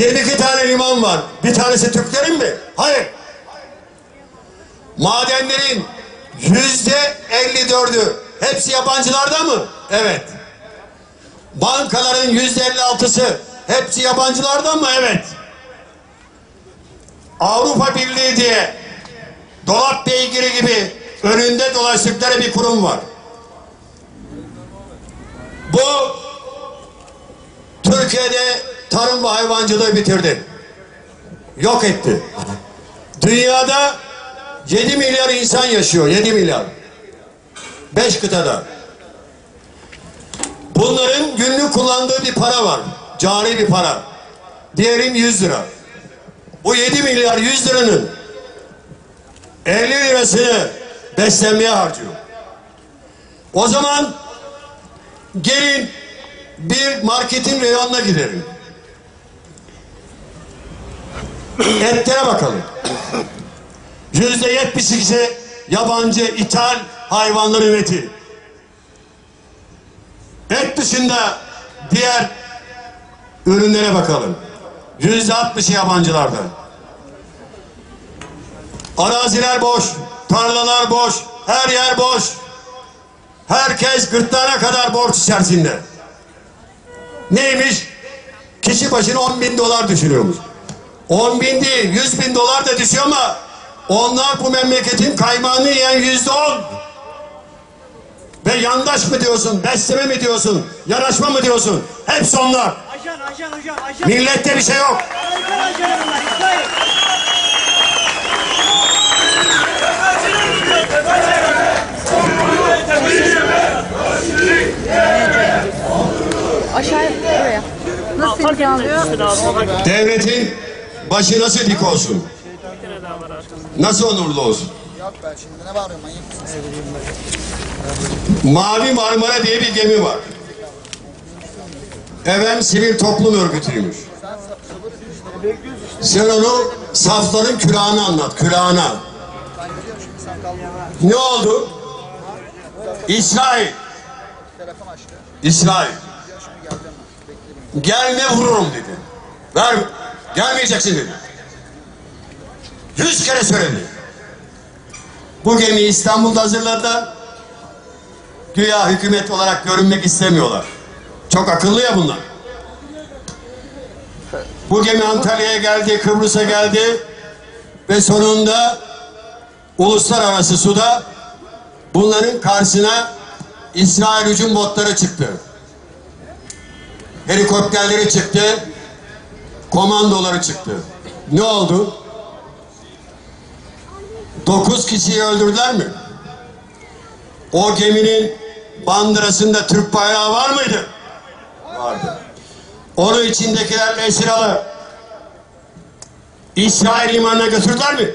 22 tane liman var. Bir tanesi Türklerin mi? Hayır. Madenlerin yüzde 54'ü hepsi yabancılarda mı? Evet. Bankaların yüzde 56'sı hepsi yabancılarda mı? Evet. Avrupa Birliği diye dolap beygiri gibi önünde dolaştıkları bir kurum var. Bu Türkiye'de tarım ve hayvancılığı bitirdi. Yok etti. Dünyada 7 milyar insan yaşıyor. 7 milyar. 5 kıtada. Bunların günlük kullandığı bir para var. Cari bir para. Diyelim 100 lira. Bu 7 milyar 100 liranın 50 lirasını beslenmeye harcıyor. O zaman gelin bir marketin reyonuna gidelim. Etlere bakalım. Yüzde yetmiş ikisi yabancı, ithal hayvanların eti. Et dışında diğer ürünlere bakalım. Yüzde altmışı yabancılarda. Araziler boş, tarlalar boş, her yer boş. Herkes gırtlağına kadar borç içerisinde. Neymiş? Kişi başına 10 bin dolar düşürüyormuş. 10 bin değil, 100 bin dolar da düşüyor ama onlar bu memleketin kaymağını yiyen yüzde on. Ve yandaş mı diyorsun, besleme mi diyorsun, yanaşma mı diyorsun? Hepsi onlar. Ajan, ajan, ajan, ajan. Millette bir şey yok. Ajan, ajan İsmail. Aşağıya buraya. Nasıl imzalıyor? Devletin başı nasıl dik olsun? Nasıl onurlu olsun? Ne? Mavi Marmara diye bir gemi var. Efendim sivil toplum örgütüymüş. Sen onu safların külahına anlat, külahına. Ne oldu? İsrail. İsrail. Bekleyin. Gelme vururum dedi. Ver, gelmeyeceksin dedi. Yüz kere söyledi. Bu gemiyi İstanbul'da hazırladılar. Güya hükümet olarak görünmek istemiyorlar. Çok akıllı ya bunlar. Bu gemi Antalya'ya geldi, Kıbrıs'a geldi ve sonunda uluslararası suda bunların karşısına İsrail hücum botları çıktı. Helikopterleri çıktı, komandoları çıktı. Ne oldu? Dokuz kişiyi öldürdüler mi? O geminin bandırasında Türk bayrağı var mıydı? Vardı. Onun içindekilerle esir alıp İsrail limanına götürdüler mi?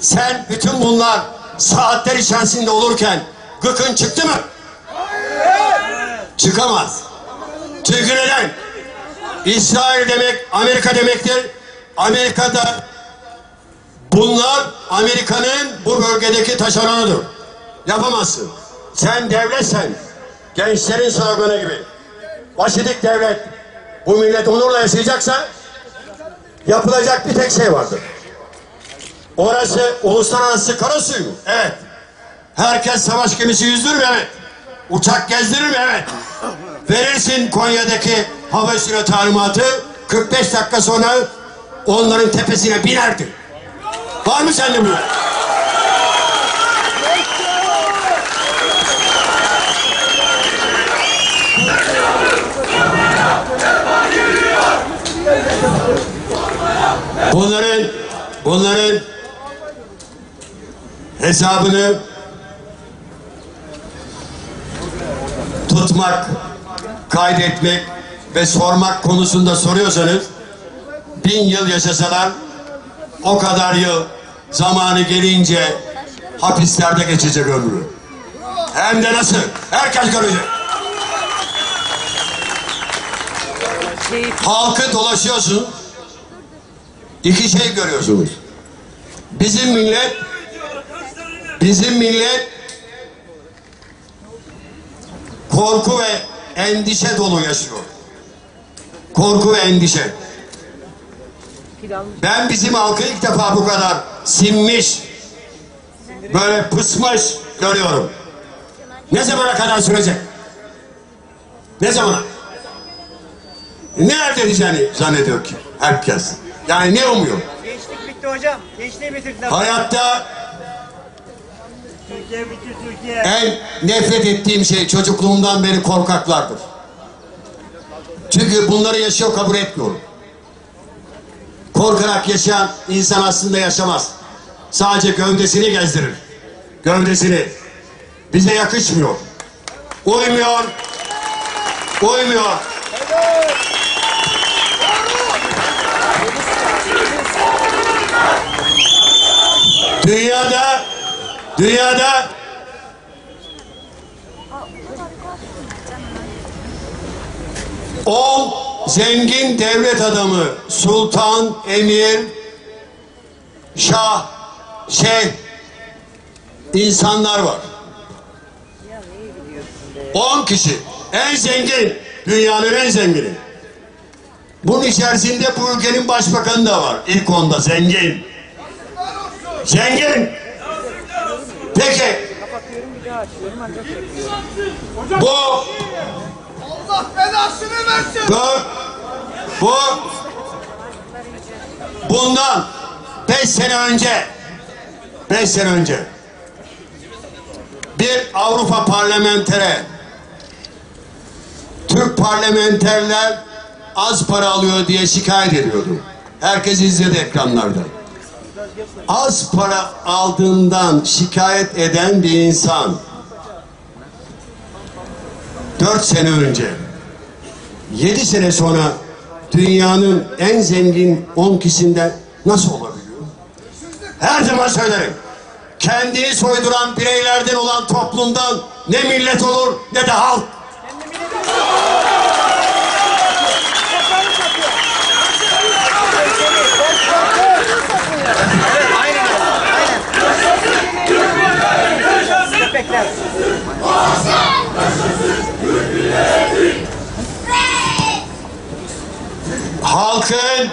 Sen bütün bunlar saatler içerisinde olurken gıkın çıktı mı? Çıkamaz. Çünkü neden? İsrail demek Amerika demektir. Amerika'da bunlar Amerika'nın bu bölgedeki taşeronudur. Yapamazsın. Sen devletsen, gençlerin sloganı gibi. Basidik devlet, bu millet onurla yaşayacaksa yapılacak bir tek şey vardır. Orası uluslararası karasuyu? Evet. Herkes savaş gemisi yüzdürür mü? Evet. Uçak gezdirir mi? Evet. Verirsin Konya'daki hava üstüne talimatı 45 dakika sonra onların tepesine binerdi. Var mı sende bu? Bunların bunların hesabını tutmak, kaydetmek ve sormak konusunda soruyorsanız bin yıl yaşasalar o kadar yıl zamanı gelince hapislerde geçecek ömrü. Hem de nasıl? Herkes görecek. Halkı dolaşıyorsun. iki şey görüyorsunuz. Bizim millet bizim millet korku ve endişe dolu yaşıyor. Korku ve endişe. Ben bizim halkı ilk defa bu kadar sinmiş, böyle pısmış görüyorum. Ne zamana kadar sürecek? Ne zamana? Ne elde edeceğini zannediyor ki herkes. Yani ne umuyor? Gençlik bitti hocam. Gençliği bitirdiler. Hayatta Türkiye bitti Türkiye. en nefret ettiğim şey çocukluğumdan beri korkaklardır. Çünkü bunları yaşıyor kabul etmiyorum. Korkarak yaşayan insan aslında yaşamaz. Sadece gövdesini gezdirir. Gövdesini. Bize yakışmıyor. Uymuyor. Uymuyor. Dünyada dünyada on zengin devlet adamı sultan, emir, şah, şeyh insanlar var. On kişi. En zengin. Dünyanın en zengini. Bunun içerisinde bu ülkenin başbakanı da var. İlk onda zengin. Zengin. Peki. Bu Allah belasını versin. bu bu bundan beş sene önce beş sene önce bir Avrupa parlamentere Türk parlamenterler az para alıyor diye şikayet ediyordu. Herkes izledi ekranlarda. Az para aldığından şikayet eden bir insan dört sene önce yedi sene sonra dünyanın en zengin on kişisinden nasıl olabiliyor? Her zaman söylerim. Kendini soyduran bireylerden olan toplumdan ne millet olur ne de halk. Halkın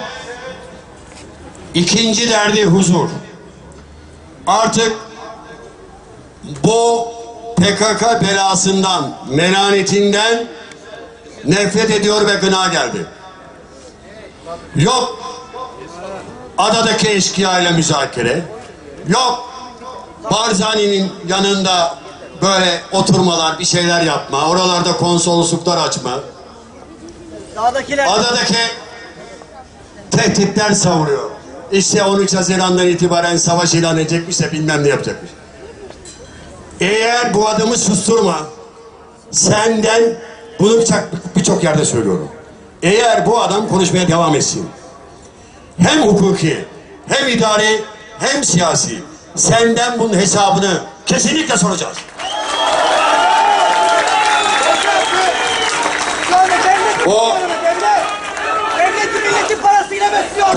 ikinci derdi huzur. Artık bu PKK belasından, melanetinden nefret ediyor ve gına geldi. Yok adadaki eşkıya ile müzakere, yok Barzani'nin yanında böyle oturmalar, bir şeyler yapma, oralarda konsolosluklar açma. Dağdakiler. Adadaki tehditler savuruyor. İşte 13 Haziran'dan itibaren savaş ilan edecekmiş de bilmem ne yapacakmış. Eğer bu adamı susturma, senden bunu birçok birçok yerde söylüyorum. Eğer bu adam konuşmaya devam etsin, hem hukuki, hem idari, hem siyasi, senden bunun hesabını kesinlikle soracağız. O-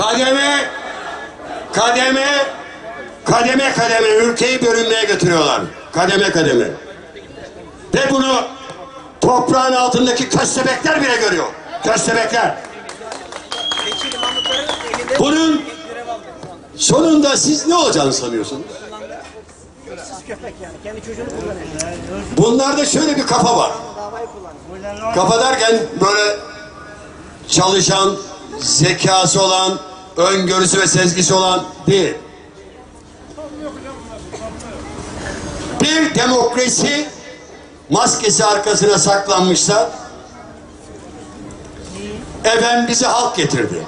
Kademe, kademe, kademe kademe ülkeyi bölünmeye götürüyorlar. Kademe kademe. Ve bunu toprağın altındaki köstebekler bile görüyor. Köstebekler. Bunun sonunda siz ne olacağını sanıyorsunuz? Bunlarda şöyle bir kafa var. Kafa derken böyle çalışan, zekası olan, öngörüsü ve sezgisi olan değil. Bir demokrasi maskesi arkasına saklanmışlar. Efendim bizi halk getirdi.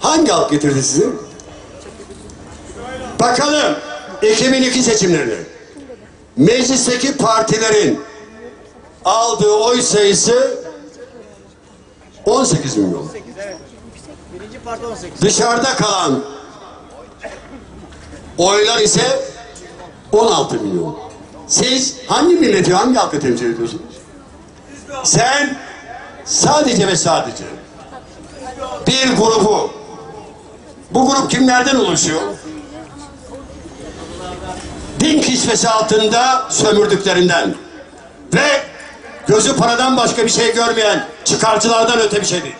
Hangi halk getirdi sizi? Bakalım 2002 seçimlerine. Meclisteki partilerin aldığı oy sayısı 18 milyon. 18 evet. Birinci parti 18. Dışarıda kalan oylar ise 16 milyon. Siz hangi milleti, hangi halkı temsil ediyorsunuz? Sen sadece ve sadece bir grubu, bu grup kimlerden oluşuyor? Din kisvesi altında sömürdüklerinden ve gözü paradan başka bir şey görmeyen çıkarcılardan öte bir şey değil.